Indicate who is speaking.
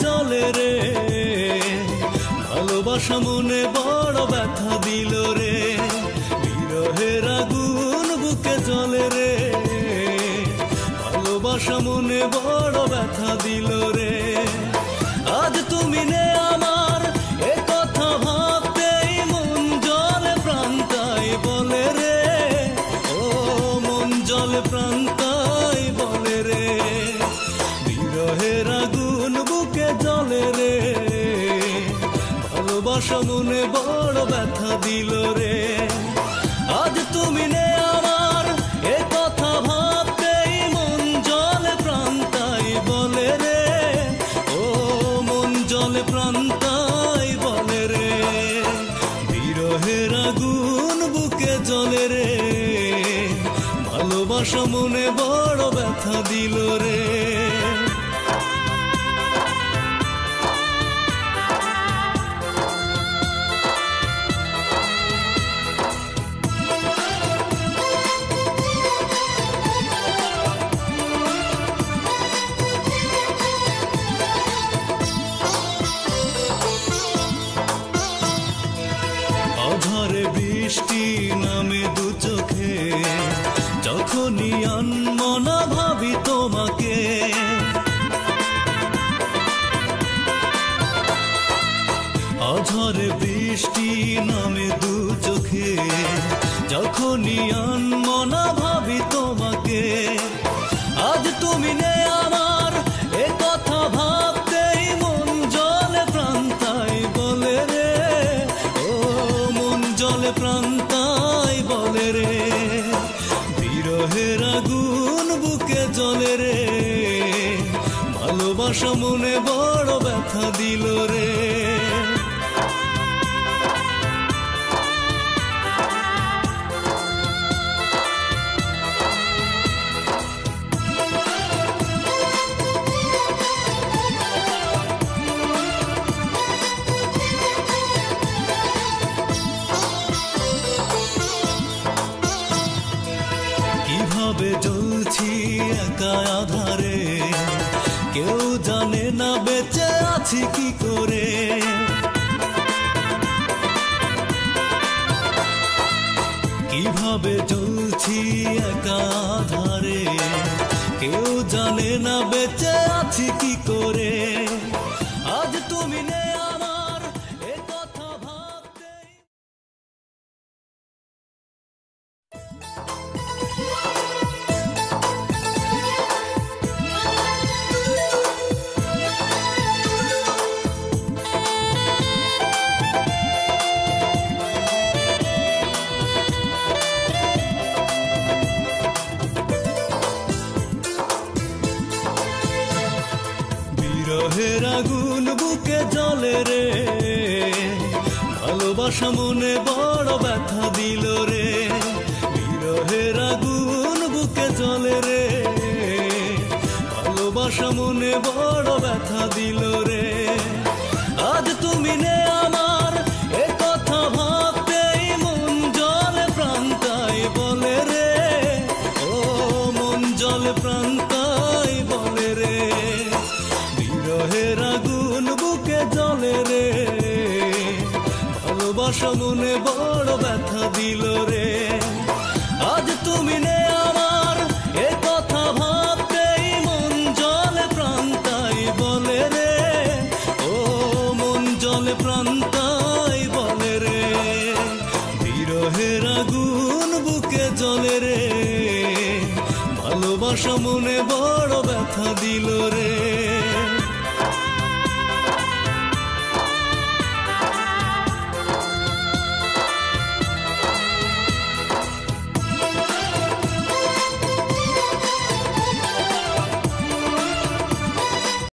Speaker 1: জলে রে। ভালোবাসা মনে বড় ব্যথা দিল রে। বিরহের আগুন বুকে জলে রে। ভালোবাসা মনে বড় ব্যথা দিল রে। আজ তুমি নে আমার, এ কথা ভাবতেই মন জলে প্রান্তাই বলে রে। ও মন জলে প্রান্তাই মনে বড় ব্যথা দিল রে। আজ তুমি নে আমার, এ কথা ভাবতেই মন জলে প্রান্তাই বলে রে। ও মন জলে প্রান্তাই বলে রে। বিরহের আগুন বুকে জলে রে। ভালোবাসা মনে বড় ব্যথা দিল রে। তোমাকে জলে রে। ভালোবাসা মনে বড় ব্যথা দিল রে। আধারে। কেউ জানে না বেঁচে আছি কি করে। বিরহের আগুন, বুকে জলে রে। ভালোবাসা মনে বড় ব্যথা দিল রে। বিরহের আগুন, বুকে জলে রে। ভালোবাসা মনে বড় ব্যথা দিল রে। ভালোবাসা মনে বড় ব্যথা দিল রে। আজ তুমি নে আমার, এ কথা ভাবতেই মন জলে প্রান্তাই বলে রে। ও মন জলে প্রান্তাই বলে রে। বিরহের আগুন বুকে জলে রে। ভালোবাসা মনে বড় ব্যথা দিল রে।